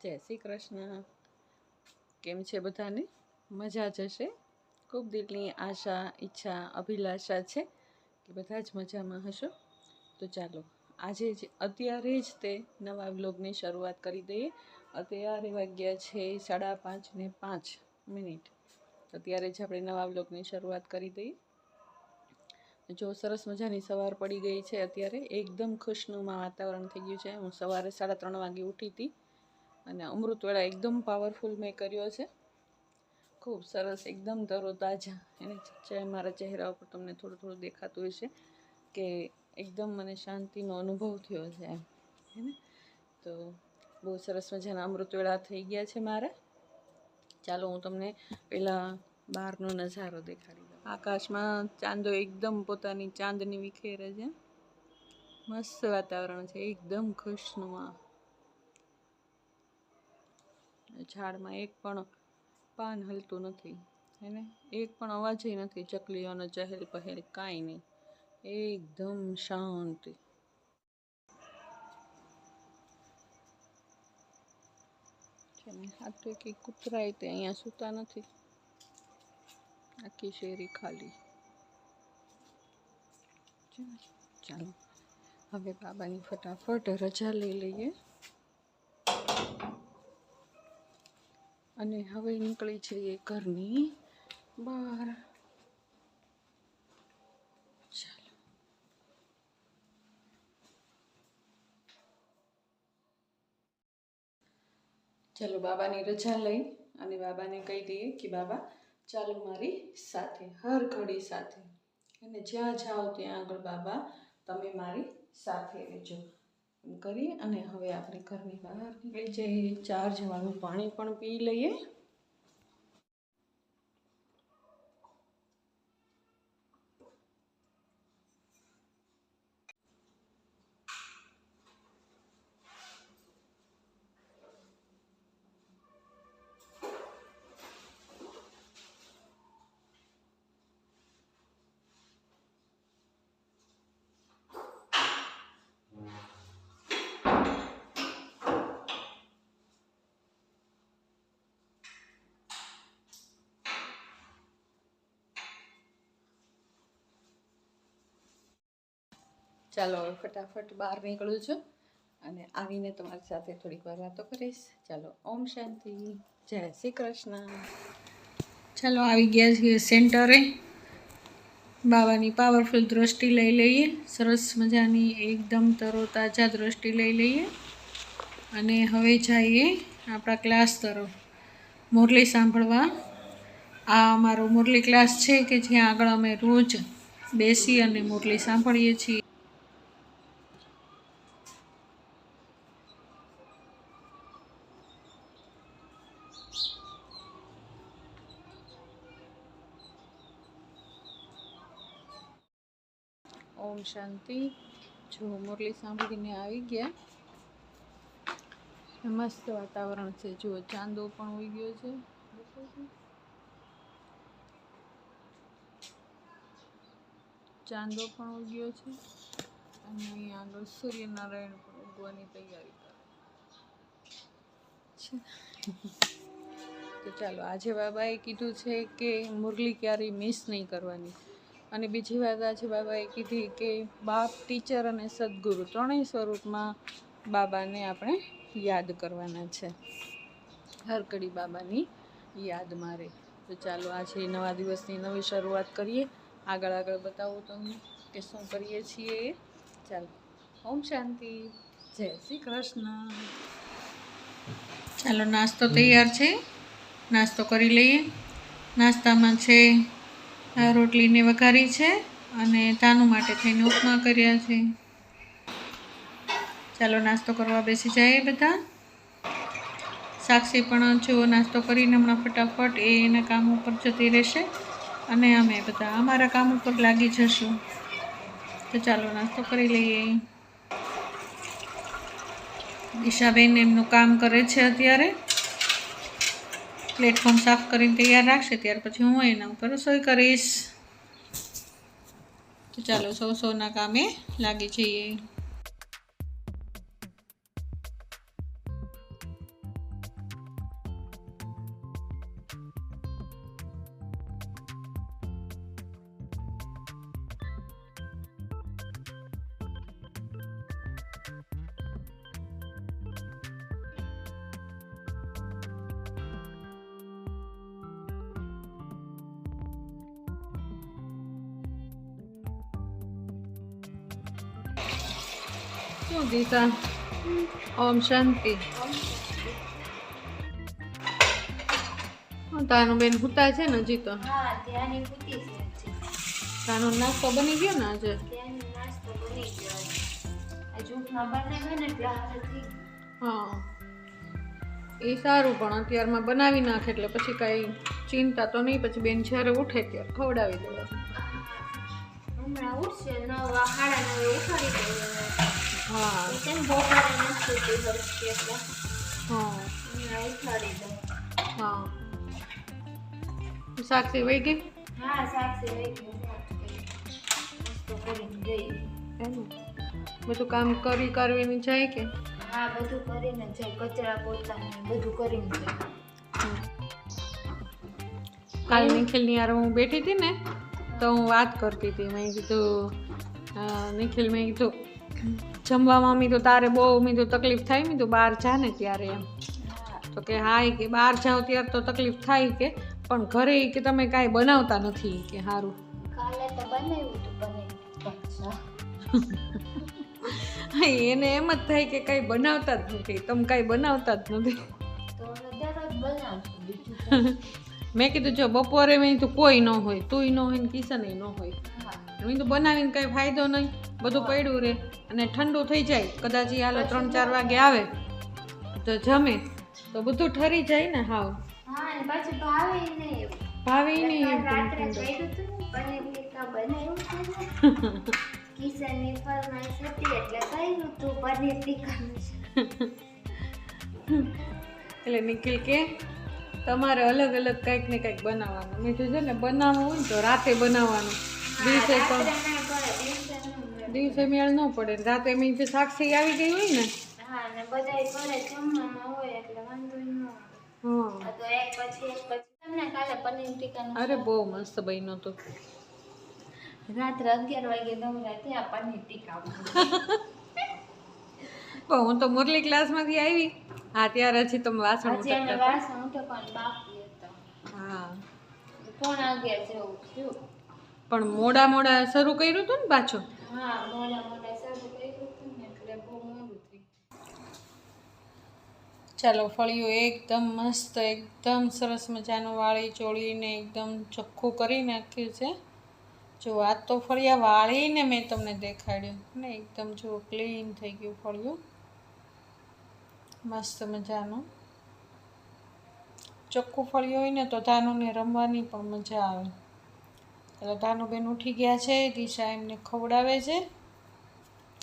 જય શ્રી કૃષ્ણ. કેમ છે બધાને? મજા જ હશે? ખૂબ દિલની આશા, ઈચ્છા, અભિલાષા છે કે બધા જ મજામાં હશો? તો ચાલો, આજે જ, અત્યારે જ તે નવા બ્લોગની શરૂઆત કરી દઈએ. અત્યારે વાગ્યા છે સાડા પાંચ ને પાંચ મિનિટ. અત્યારે જ આપણે નવા બ્લોગની શરૂઆત કરી દઈએ. જો સરસ મજાની સવાર પડી ગઈ છે અત્યારે. એકદમ ખુશનુમાં વાતાવરણ થઈ ગયું છે. હું સવારે સાડા ત્રણ વાગે ઉઠી હતી અને અમૃતવેળા એકદમ પાવરફુલ મેં કર્યો છે. ખૂબ સરસ, એકદમ તરોતાજા એને મારા ચહેરા ઉપર તમને થોડું થોડું દેખાતું હશે કે એકદમ મને શાંતિનો અનુભવ થયો છે એમ. હે ને? તો બહુ સરસ મજાના અમૃતવેળા થઈ ગયા છે મારા. ચાલો હું તમને પહેલાં બહારનો નજારો દેખાડી આકાશમાં ચાંદો એકદમ પોતાની ચાંદની વિખેરે છે. મસ્ત વાતાવરણ છે, એકદમ ખુશનુમા. ઝાડમાં એક પણ પાન હલતું નથી એને એક પણ અવાજ નથી ચકલીઓનો ચહેલ પહેલ કાંઈ નહીં. એકદમ શાંતિ. આ તો કે કૂતરાય તે અહીંયા સૂતા નથી. આખી શેરી ખાલી. ચાલો, હવે બાબાની ફટાફટ રજા લઈ લઈએ. અને હવે નીકળી જઈએ ઘરની બહાર. ચાલો. બાબાની રજા લઈ અને બાબાને કહી દઈએ કે, બાબા ચાલો મારી સાથે, હર ઘડી સાથે. અને જ્યાં જાઓ ત્યાં આગળ બાબા, તમે મારી સાથે રહેજો. એમ કરી અને હવે આપણે ઘરની બહાર નીકળી જઈએ. ચાર જવાનું પાણી પણ પી લઈએ. ચાલો હવે ફટાફટ બહાર નીકળું છું અને આવીને તમારી સાથે થોડીક વાર વાતો કરીશ. ચાલો, ઓમ શાંતિ. જય શ્રી કૃષ્ણ. ચાલો, આવી ગયા છીએ સેન્ટરે. બાબાની પાવરફુલ દ્રષ્ટિ લઈ લઈએ. સરસ મજાની એકદમ તરોતાજા દ્રષ્ટિ લઈ લઈએ. અને હવે જઈએ આપણા ક્લાસ તરફ. મુરલી સાંભળવા. આ અમારો મુરલી ક્લાસ છે કે જ્યાં આગળ અમે રોજ બેસી અને મુરલી સાંભળીએ છીએ ઓમ શાંતિ. જો મુરલી સાંભળીને આવી ગયા. મસ્ત વાતાવરણ છે. જુઓ ચાંદો પણ ઉઈ ગયો છે. ચાંદો પણ ઉગ્યો છે. અને અહીંયા આગળ સૂર્યનારાયણ પણ ઉગવાની તૈયારી કરે તો ચાલો, આજે બાબાએ કીધું છે કે મુરલી ક્યારેય મિસ નહીં કરવાની. અને બીજી વાત આજે બાબાએ કીધી કે બાપ, ટીચર અને સદગુરુ ત્રણેય સ્વરૂપમાં બાબાને આપણે યાદ કરવાના છે. હરકડી બાબાની યાદ મારે. તો ચાલો આજે નવા દિવસની નવી શરૂઆત કરીએ. આગળ આગળ બતાવું તમને કે શું કરીએ છીએ. ચાલો, ઓમ શાંતિ. જય શ્રી કૃષ્ણ. ચાલો, નાસ્તો તૈયાર છે. નાસ્તો કરી લઈએ. નાસ્તામાં છે આ રોટલીને વઘારી છે અને તાનું માટે થઈને ઉપમા કર્યા છે. ચાલો નાસ્તો કરવા બેસી જાય બધા. સાક્ષી પણ જો નાસ્તો કરીને હમણાં ફટાફટ એ એના કામ ઉપર જતી રહેશે અને અમે બધા અમારા કામ ઉપર લાગી જશું. તો ચાલો નાસ્તો કરી લઈએ. દિશાબેન એમનું કામ કરે છે અત્યારે. પ્લેટફોર્મ સાફ કરીને તૈયાર રાખશે, ત્યાર પછી હું એના ઉપર રસોઈ કરીશ. તો ચાલો સૌ સૌના કામે લાગી જઈએ. શું દીધા ઓમ શાંતિ તાનું બેન હુતા છે ને હજી તો હા ત્યાંની પૂતી છે હજી. તાનો નાસ્તો બની ગયો ને આજે. હા એ સારું પણ અત્યારમાં બનાવી નાખે એટલે પછી કાંઈ ચિંતા તો નહીં પછી બેન જ્યારે ઉઠે ત્યારે ખવડાવી દેવા હમણાં ઉઠશે નવ સાડા નવે ઉઠાડી દઈએ હા. કેમ બપોરે નથી સુતી એટલે હા ઉઠાડી દઉં હા સાક્ષી વહી ગઈ. હા સાક્ષી વહી ગઈ નાસ્તો કરીને ગઈ. એમ? બધું કામ કરી કરવીને જાય કે? હા બધું કરીને જાય. કચરા પોતા બધું કરીને જાય. કાલ નિખિલની યાર હું બેઠી હતી ને તો હું વાત કરતી હતી. મેં કીધું નિખિલ મેં કીધું જમવામાં મી તો તારે બહુ મી તો તકલીફ થાય મી તો બહાર જા ને ત્યારે એમ. તો કે હા કે બહાર જાઓ ત્યારે તો તકલીફ થાય કે પણ ઘરે કે તમે કાંઈ બનાવતા નથી કે સારું એને એમ જ થાય કે કાંઈ બનાવતા જ નથી તમે કાંઈ બનાવતા જ નથી. મેં કીધું જો બપોરે મેં તો કોઈ ન હોય તુંય ન હોય ને કિશનય ન હોય. મેં તો બનાવીને કાંઈ ફાયદો નહીં. બધું પડ્યું રહે અને ઠંડુ થઈ જાય. કદાચ એ હાલો ત્રણ ચાર વાગે આવે તો જમે. તો બધું ઠરી જાય ને હાવ. ભાવે નહીં એટલે નિખિલ કે તમારે અલગ અલગ કંઈક ને કંઈક બનાવવાનું. મેં છે ને બનાવવું હોય ને તો રાતે બનાવવાનું. દિવસે તો રાત્રે ના કરે, દિવસે ન મળે. દિવસે મેળ ન પડે. રાતે મેં જે સાક્ષી આવી ગઈ હોય ને. હા અને બધાય ઘરે જમવામાં હોય એટલે વાંધો ન હા. તો એક પછી એક પછી. તમને કાલે પનીર ટીકા અરે બહુ મસ્ત બન્યો તો. રાત્રે અગિયાર વાગે નવરા થયા પનીર ટીકા પણ હું તો મુરલી ક્લાસમાંથી આવી. હા ત્યારે હજી તમે વાસણ હજી અમે ઉતરતા વાસણ બાકી હતા. હા. પોણા અગિયાર જેવું થયું. પણ મોડા મોડા શરૂ કર્યું હતું ને પાછું? હા ચાલો, ફળિયું એકદમ મસ્ત, એકદમ સરસ મજાનું વાળી ચોળીને એકદમ ચોખ્ખું કરી નાખ્યું છે. જો આ તો ફળિયા વાળીને મેં તમને દેખાડ્યું. ને એકદમ જો ક્લીન થઈ ગયું ફળિયું. મસ્ત મજાનું. ચોખ્ખું ફળિયું હોય ને તો ધાનુને રમવાની પણ મજા આવે. એટલે ધાનુબેન ઉઠી ગયા છે દિશા એમને ખવડાવે છે.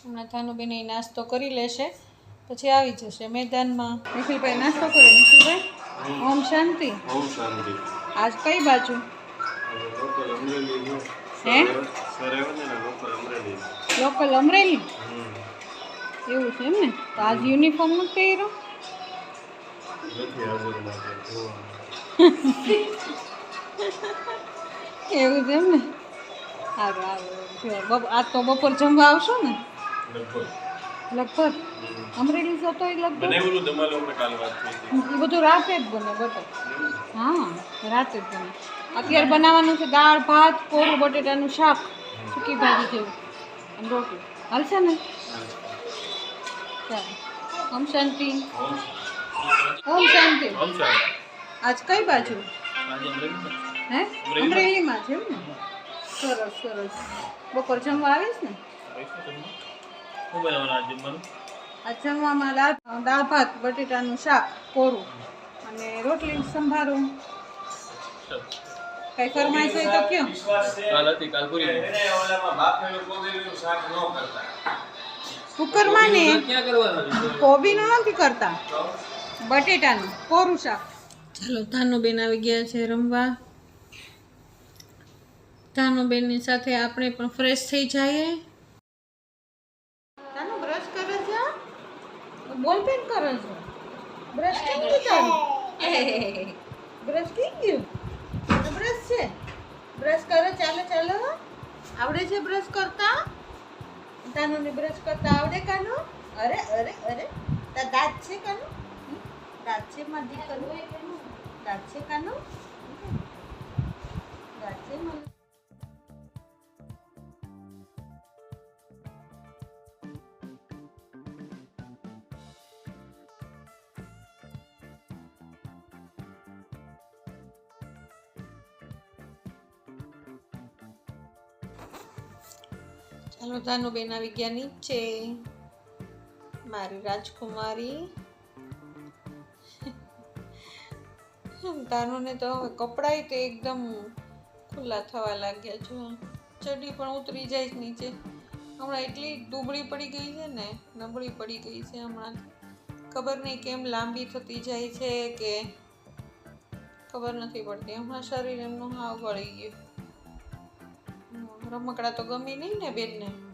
હમણાં ધાનુબેન એ નાસ્તો કરી લેશે પછી આવી જશે મેદાનમાં. નિખિલભાઈ નાસ્તો કરે નિખિલભાઈ. ઓમ શાંતિ. ઓમ શાંતિ. આજ કઈ બાજુ? લોકલ અમરેલી હે? લોકલ અમરેલી. લોકલ અમરેલી? હમ. એવું છે એમ ને? તો આજ યુનિફોર્મ નથી પહેર્યો? નથી એવું છે એમ ને? સારું સારું આજ તો બપોર જમવા આવશો ને? લગભગ. અમરેલી જતો એ લગભગ? એ બધું રાતે જ બને બટર હા રાતે જ બને. અત્યારે બનાવવાનું છે દાળ ભાત કોરું બટેટાનું શાક સૂકી ભાજી જેવું. અને રોટલી. હાલશે ને? ચાલો. ઓમ શાંતિ. ઓમ શાંતિ. આજ કઈ બાજુ? આજે અમરેલી હે? અમરેલીમાં? છે એમ ને? સરસ સરસ. બપોર જમવા આવીશ ને? આ જમવામાં દાળ દાળ ભાત બટેટાનું શાક કોરું અને રોટલી સંભારું. કઈ ફરમાઈશ હોય તો કયો? કાલ હતી કાલ પૂરી કુકરમાં ને? કોબીનું નથી કરતા. બટેટાનું કોરું શાક. ચાલો ધાનુબેન આવી ગયા છે રમવા. ધાનુબેનની સાથે આપણે પણ ફ્રેશ થઈ જઈએ. તાનુ બ્રશ કરે છે? બોલ પેન કરે છે? બ્રશ કેમ ગયું તારું બ્રશ કેમ ગયું? બ્રશ છે. બ્રશ કરે, ચાલો ચાલો આવડે છે બ્રશ કરતા? તાનુને બ્રશ કરતા આવડે કાનો? અરે અરે અરે. તા દાંત છે કાનો? દાંત છે માં દીકરો દાંત છે કાનો? દાંત છે મને. ધાનુબેન આવી ગયા નીચે મારી રાજકુમારી. ધાનુને તો હવે કપડાય તો એકદમ ખુલ્લા થવા લાગ્યા છો. ચડી પણ ઉતરી જાય છે નીચે. હમણાં એટલી ડુબળી પડી ગઈ છે ને, નબળી પડી ગઈ છે હમણાં. ખબર નહીં કેમ લાંબી થતી જાય છે કે ખબર નથી પડતી. હમણાં શરીર એમનું હાવ વળી ગયું. રમકડા તો ગમે નહીં ને બેનને.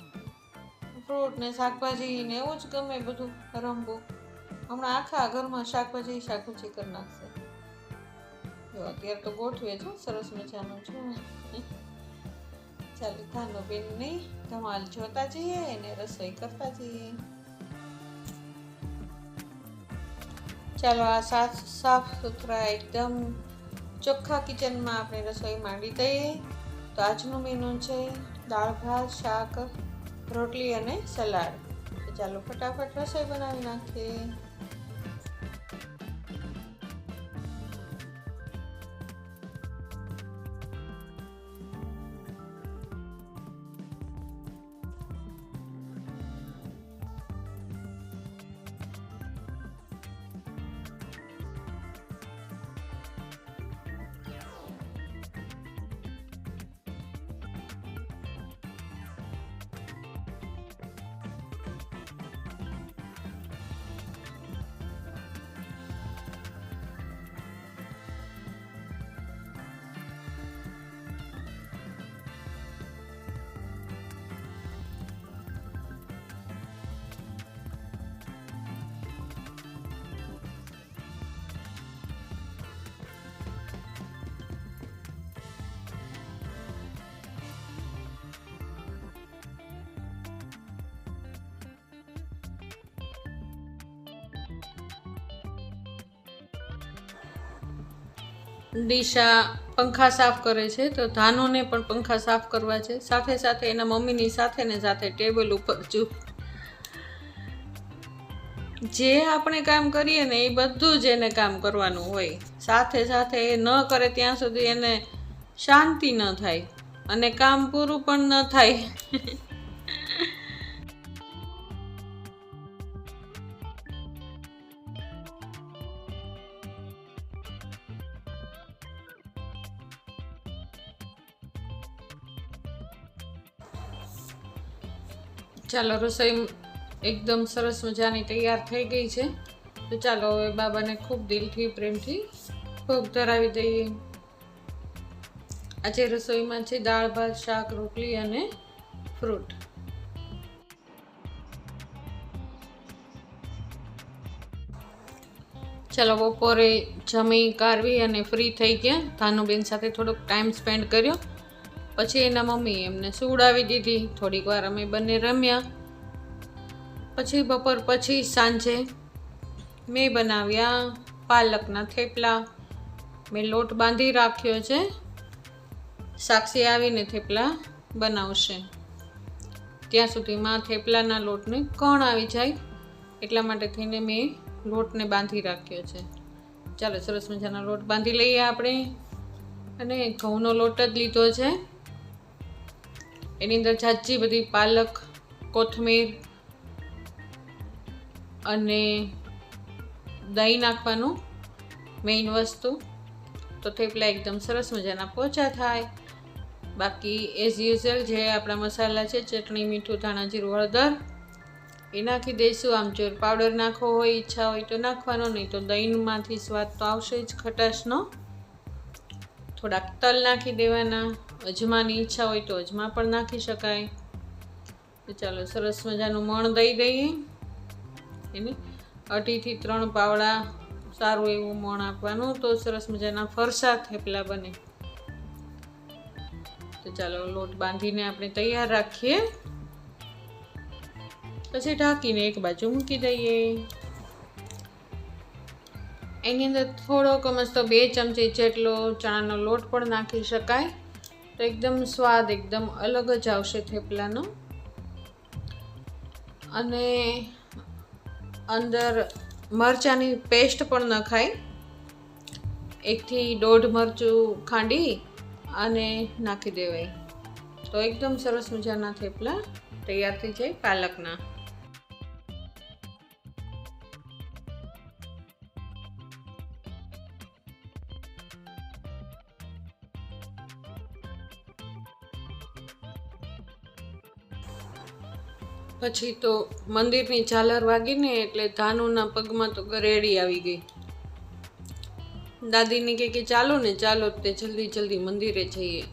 ફ્રૂટ ને શાકભાજી ને એવું જ ગમે બધું રમવું હમણાં આખા ઘરમાં શાકભાજી શાકભાજી કરી નાખશે. જો, અત્યારે તો ગોઠવે છે સરસ મજાનું છે. ચાલો, ધાનો બેનની ધમાલ જોતા જઈએ અને રસોઈ કરતા જઈએ. ચાલો, આ સાફ સાફ સુથરા એકદમ ચોખ્ખા કિચનમાં આપણે રસોઈ માંડી દઈએ. તો આજનું મેનુ છે દાળ, ભાત, શાક રોટલી અને સલાડ. ચાલો ફટાફટ રસોઈ બનાવી નાખીએ. દિશા પંખા સાફ કરે છે, તો ધાનુને પણ પંખા સાફ કરવા છે. સાથે સાથે એના મમ્મીની સાથે ને સાથે ટેબલ ઉપર જો જે આપણે કામ કરીએ ને એ બધું જ એને કામ કરવાનું હોય. સાથે સાથે એ ન કરે ત્યાં સુધી એને શાંતિ ન થાય અને કામ પૂરું પણ ન થાય. ચાલો રસોઈ એકદમ સરસ મજાની તૈયાર થઈ ગઈ છે. તો ચાલો હવે બાબાને ખૂબ દિલથી, પ્રેમથી ભોગ ધરાવી દઈએ. આજે રસોઈમાં છે દાળ, ભાત, શાક, રોટલી અને ફ્રૂટ. ચાલો બપોરે જમી કારવી અને ફ્રી થઈ ગયા. ધાનુબેન સાથે થોડોક ટાઈમ સ્પેન્ડ કર્યો. પછી એના મમ્મી એમને સુવડાવી દીધી. થોડીક વાર અમે બંને રમ્યા. પછી બપોર પછી સાંજે મેં બનાવ્યા પાલકના થેપલા. મેં લોટ બાંધી રાખ્યો છે. સાક્ષી આવીને થેપલા બનાવશે. ત્યાં સુધીમાં થેપલાના લોટને કણ આવી જાય એટલા માટે થઈને મેં લોટને બાંધી રાખ્યો છે. ચાલો સરસ મજાનો લોટ બાંધી લઈએ આપણે. અને ઘઉંનો લોટ જ લીધો છે. એની અંદર જાજી બધી પાલક, કોથમીર અને દહીં નાખવાનું મેઇન વસ્તુ. તો થેપલા એકદમ સરસ મજાના પોચા થાય. બાકી એઝ યુઝલ જે આપણા મસાલા છે, ચટણી, મીઠું, ધાણા, જીરું, હળદર, એ નાખી દઈશું. આમચૂર પાવડર નાખવો હોય, ઈચ્છા હોય તો નાખવાનો, નહીં તો દહીંમાંથી સ્વાદ તો આવશે જ ખટાશનો. થોડાક તલ નાખી દેવાના. અજમાની ઈચ્છા હોય તો અજમા પણ નાખી શકાય. તો ચાલો, સરસ મજાનું મણ દઈ દઈએ. એને અઢીથી ત્રણ પાવડા સારું એવું મણ આપવાનું. તો સરસ મજાના ફરસા થેપલા બને. તો ચાલો, લોટ બાંધીને આપણે તૈયાર રાખીએ. પછી ઢાંકીને એક બાજુ મૂકી દઈએ. એની અંદર થોડોક મસ્ત બે ચમચી જેટલો ચણાનો લોટ પણ નાખી શકાય. તો એકદમ સ્વાદ એકદમ અલગ જ આવશે થેપલાનો. અને અંદર મરચાંની પેસ્ટ પણ નખાય. એકથી દોઢ મરચું ખાંડી અને નાખી દેવાય. તો એકદમ સરસ મજાના થેપલા તૈયાર થઈ જાય પાલકના. પછી તો મંદિરની ઝાલર વાગીને એટલે ધાનુના પગમાં તો ગરેડી આવી ગઈ. દાદીને કહે કે ચાલો ને, ચાલો તે જલ્દી જલ્દી મંદિરે જઈએ.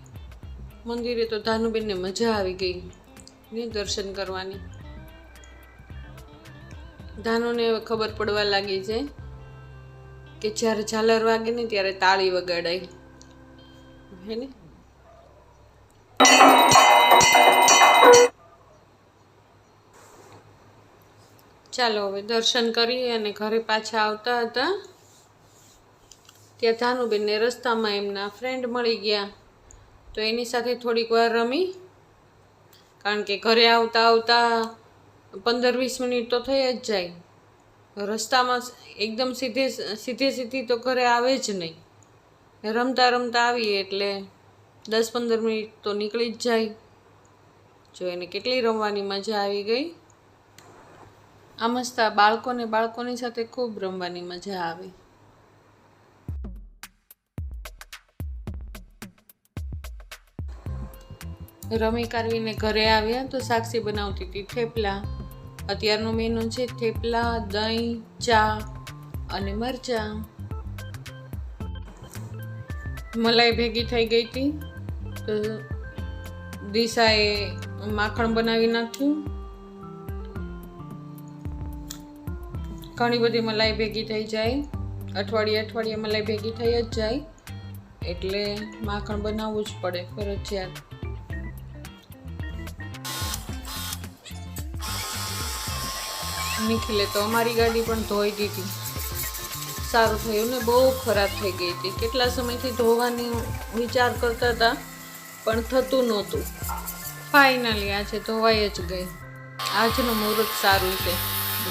મંદિરે તો ધાનુબેનને મજા આવી ગઈ ને દર્શન કરવાની. ધાનુને ખબર પડવા લાગી છે કે જ્યારે ઝાલર વાગે ને ત્યારે તાળી વગાડાય હે ને? ચાલો હવે દર્શન કરી અને ઘરે પાછા આવતા હતા. ત્યાં ધાનુબેનને રસ્તામાં એમના ફ્રેન્ડ મળી ગયા. તો એની સાથે થોડીક વાર રમી. કારણ કે ઘરે આવતા આવતા પંદર વીસ મિનિટ તો થઈ જ જાય. રસ્તામાં એકદમ સીધે સીધે સીધી તો ઘરે આવે જ નહીં. રમતા રમતા આવીએ એટલે દસ પંદર મિનિટ તો નીકળી જ જાય. જો એને કેટલી રમવાની મજા આવી ગઈ. આ મસ્તા બાળકોને બાળકોની સાથે ખૂબ રમવાની મજા આવે. રમી કાઢવીને ઘરે આવ્યા તો સાક્ષી બનાવતી હતી થેપલા. અત્યારનું મેનુ છે થેપલા, દહીં, ચા અને મરચાં. મલાઈ ભેગી થઈ ગઈ હતી. તો દિશાએ માખણ બનાવી નાખ્યું. ઘણી બધી મલાઈ ભેગી થઈ જાય. અઠવાડિયે અઠવાડિયે મલાઈ ભેગી થઈ જ જાય. એટલે માખણ બનાવવું જ પડે ફરજિયાત. નિખિલે તો અમારી ગાડી પણ ધોઈ દીધી. સારું થયું ને બહુ ખરાબ થઈ ગઈ હતી. કેટલા સમયથી ધોવાની વિચાર કરતા હતા, પણ થતું નહોતું. ફાઇનલી આજે ધોવાઈ જ ગઈ. આજનું મુહૂર્ત સારું છે.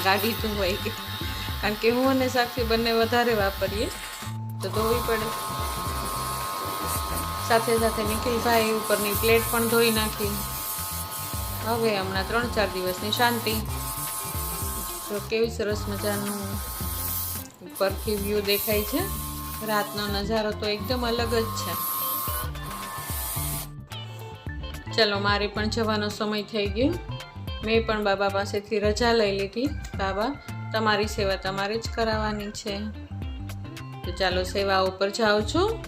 ગાડી ધોવાઈ ગઈ. કારણ કે હું અને સાક્ષી બંને વધારે વાપરીએ, તો ધોવી પડે. સાથે સાથે નિખિલભાઈ ઉપરની પ્લેટ પણ ધોઈ નાખી. હવે હમણાં ત્રણ ચાર દિવસની શાંતિ. તો કેવી સરસ મજાનું ઉપરથી વ્યૂ દેખાય છે. રાતનો નજારો તો એકદમ અલગ જ છે. ચલો, મારે પણ જવાનો સમય થઈ ગયો. મેં પણ બાબા પાસેથી રજા લઈ લીધી. બાબા તમારી સેવા તમારે જ કરાવવાની છે. તો ચાલો સેવા ઉપર જાઉં છું.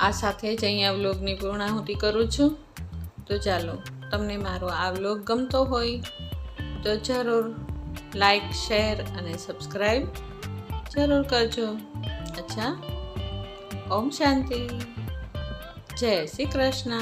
આ સાથે જ અહીંયા વ્લોગની પૂર્ણાહુતિ કરું છું. તો ચાલો, તમને મારો આ વ્લોગ ગમતો હોય તો જરૂર લાઈક, શેર અને સબસ્ક્રાઈબ જરૂર કરજો. અચ્છા, ઓમ શાંતિ. જય શ્રી કૃષ્ણ.